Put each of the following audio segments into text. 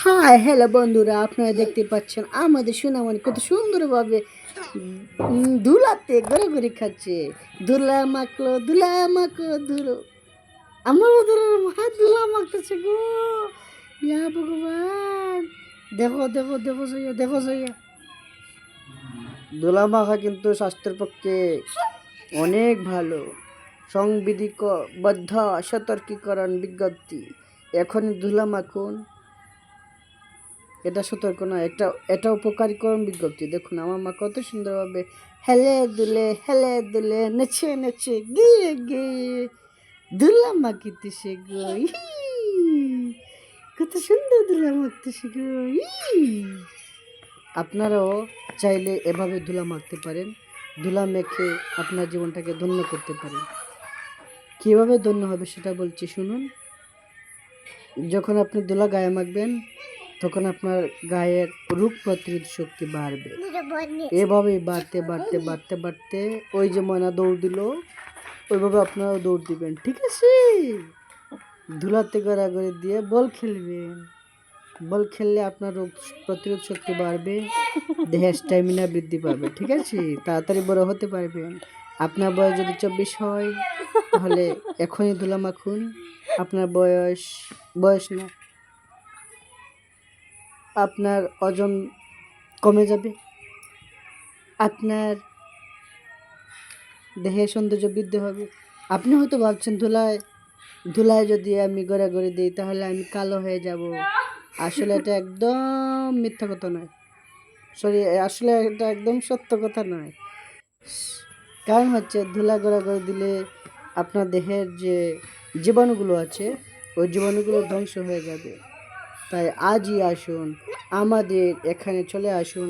Hi hello বন্ধুরা আপনারা দেখতে পাচ্ছেন আমাদের সোনামণি কত সুন্দরভাবে উম, ধুলাতে ঘোরাঘুরি খাচ্ছে। ধুলা মাখলো ধুলা মাখলো ধুলো আমার ওদের হাত ধুলা মাখতেছে গো। ইয়া ভগবান। দেখো দেখো দেখো সইয়া দেখো সইয়া ধুলা মাখা কিন্তু স্বাস্থ্যের পক্ষে অনেক ভালো। সংবিধিক বদ্ধ সতর্কীকরণ বিজ্ঞপ্তি। এখনই ধুলা মাখুন। এটা সতর্ক না একটা, এটা উপকারীকরণ বিজ্ঞপ্তি দেখুন, আমার মা কত সুন্দরভাবে হেলে দুলে হেলে দুলে, নেচে নেচে গিয়ে গিয়ে দুলা মাখিতেছে গো ইহি। কত সুন্দর দুলা মাখতেছে গো ইহি। আপনারাও চাইলে এভাবে ধুলা মাখতে পারেন ধুলা মেখে আপনার জীবনটাকে ধন্য করতে পারেন কীভাবে ধন্য হবে সেটা বলছি, শুনুন যখন আপনি ধুলা গায়ে মাখবেন তখন আপনার গায়ের রোগ প্রতিরোধ শক্তি বাড়বে। এভাবেই বাড়তে বাড়তে বাড়তে বাড়তে ওই যে ময়না দৌড় দিল ওইভাবে আপনারাও দৌড় দিবেন ঠিক আছে? ধুলাতে গড়াগড়ি দিয়ে বল খেলবেন। বল খেললে আপনার রোগ প্রতিরোধ শক্তি বাড়বে দেহের স্ট্যামিনা বৃদ্ধি পাবে ঠিক আছে? তাড়াতাড়ি বড় হতে পারবেন। আপনার বয়স যদি চব্বিশ হয় তাহলে এখনই ধুলা মাখুন আপনার বয়স বয়স না আপনার ওজন কমে যাবে, আপনার দেহের সৌন্দর্য বৃদ্ধি হবে। আপনি হয়তো ভাবছেন, ধুলায় ধুলায় যদি আমি গড়াগড়ি দিই, তাহলে আমি কালো হয়ে যাব। আসলে এটা একদম মিথ্যা কথা নয়। সরি আসলে এটা একদম সত্য কথা নয়। কারণ হচ্ছে, ধুলা গড়াগড়ি দিলে আপনার দেহের যে জীবাণুগুলো আছে, ওই জীবাণুগুলো ধ্বংস হয়ে যাবে। তাই আজই আসুন, আমাদের এখানে চলে আসুন।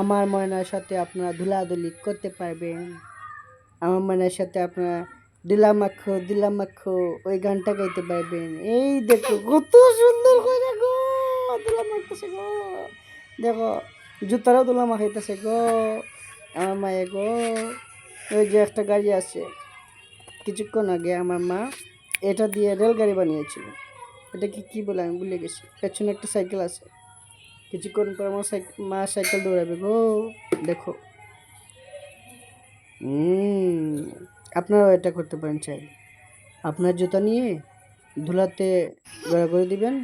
আমার ময়নার সাথে আপনারা ধুলাধুলি করতে পারবেন। আমার ময়নার সাথে আপনারা দিলা মাখো দিলা মাখো ওই গানটা গাইতে পারবেন। এই দেখো, কত সুন্দর করে গো দুলা গো। দেখো, জুতারও দুলা মাখাইতেছে গো, আমার মায়ে গো। ওই যে একটা গাড়ি আছে, কিছুক্ষণ আগে আমার মা এটা দিয়ে রেলগাড়ি বানিয়েছিল। এটাকে কি বলে আমি ভুলে গেছি। পেছনে একটা সাইকেল আছে। কিছুক্ষণ পর আমার মা সাইকেল দৌড়াবে গো। দেখো। আপনারাও এটা করতে পারেন চাই। আপনার জুতা নিয়ে ধুলাতে গড়া করে দিবেন,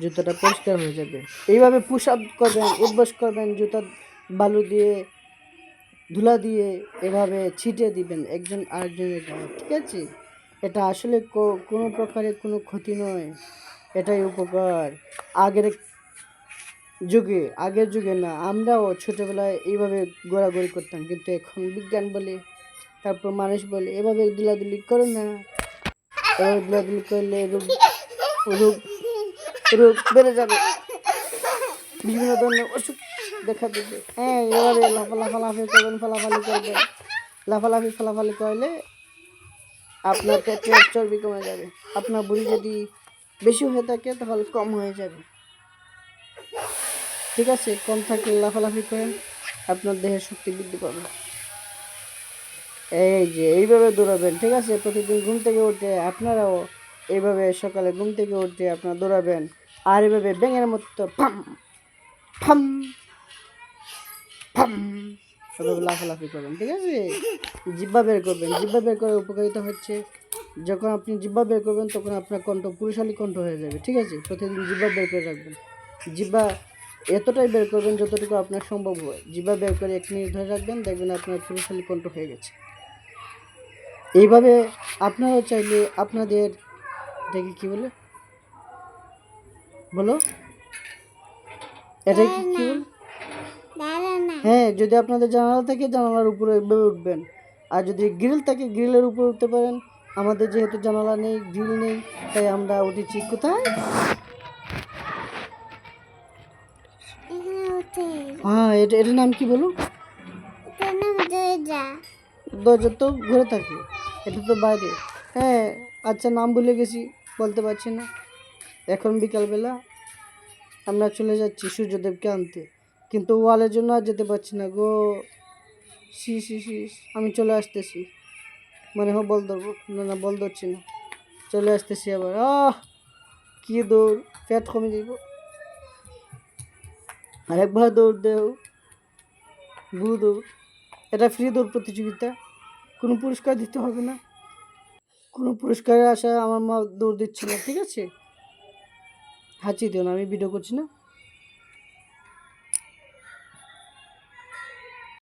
জুতাটা পরিষ্কার হয়ে যাবে। এইভাবে পুশ আপ করবেন উদ্বাস করবেন জুতা বালু দিয়ে, ধুলা দিয়ে এভাবে ছিটিয়ে দিবেন একজন আরেকজনের ঠিক আছে? এটা আসলে কোনো প্রকারের কোনো ক্ষতি নয়। এটাই উপকার। আগের যুগে আগের যুগে না, আমরাও ছোটোবেলায় এইভাবে ঘোরাঘুরি করতাম। কিন্তু এখন বিজ্ঞান বলে, তারপর মানুষ বলে, এভাবে দুলাদুলি করো না। এভাবে দুলাদুলি করলে রোগ রোগ রোগ বেড়ে যাবে। বিভিন্ন ধরনের অসুখ দেখা দেবে। হ্যাঁ এভাবে লাফা লাফালাফি করবেন, ফালাফালি করবেন। লাফালাফি, ফালাফালি করলে আপনার পেটের চর্বি কমে যাবে। আপনার বুড়ি যদি বেশি হয়ে থাকে, তাহলে কম হয়ে যাবে। ঠিক আছে? কম থাকলে লাফালাফি করেন আপনার দেহের শক্তি বৃদ্ধি পাবে। এই যে, এইভাবে দৌড়াবেন, ঠিক আছে? প্রতিদিন ঘুম থেকে উঠে আপনারাও এইভাবে সকালে ঘুম থেকে উঠে আপনারা দৌড়াবেন। আর এভাবে ব্যাঙের মতো ফাম ফাম ফাম এভাবে লাফালাফি করবেন, ঠিক আছে? জিব্বা বের করবেন জিব্বা বের করে উপকারিতা হচ্ছে যখন আপনি জিব্বা বের করবেন তখন আপনার কণ্ঠ পুরুষালী কণ্ঠ হয়ে যাবে ঠিক আছে? প্রতিদিন জিব্বা বের করে রাখবেন। জিব্বা এতটাই বের করবেন যতটুকু আপনার সম্ভব হয়। জিব্বা বের করে এক মিনিট ধরে রাখবেন দেখবেন আপনার পুরুষালী কণ্ঠ হয়ে গেছে। এইভাবে আপনারাও চাইলে আপনাদের এটাকে কি বলে? বলো? এটা কি কি হ্যাঁ যদি আপনাদের জানালা থাকে জানালার উপরে উঠবেন আর যদি গ্রিল থাকে গ্রিলের উপরে উঠতে পারেন আমাদের যেহেতু জানালা নেই গ্রিল নেই তাই আমরা উঠেছি কোথায়? হ্যাঁ এটা এটার নাম কি বলো? দরজা। তো ঘুরে থাকে এটা তো বাইরে। হ্যাঁ আচ্ছা নাম ভুলে গেছি বলতে পারছি না। এখন বিকালবেলা আমরা চলে যাচ্ছি সূর্যদেবকে আনতে। কিন্তু ওয়ালের জন্য আর যেতে পারছি না গো। শি শি শি আমি চলে আসতেছি। মনে হয়, বল ধরবো। না না, বল ধরছি না। চলে আসতেছি আবার। আহ, কি দৌড়। পেট কমে যাব আরেকবার দৌড় দেও। ভু দৌড়। এটা ফ্রি দৌড় প্রতিযোগিতা। কোনো পুরস্কার দিতে হবে না। কোনো পুরস্কারের আশায় আমার মা দৌড় দিচ্ছে না ঠিক আছে? হাঁচি দিও না, আমি ভিডিও করছি না।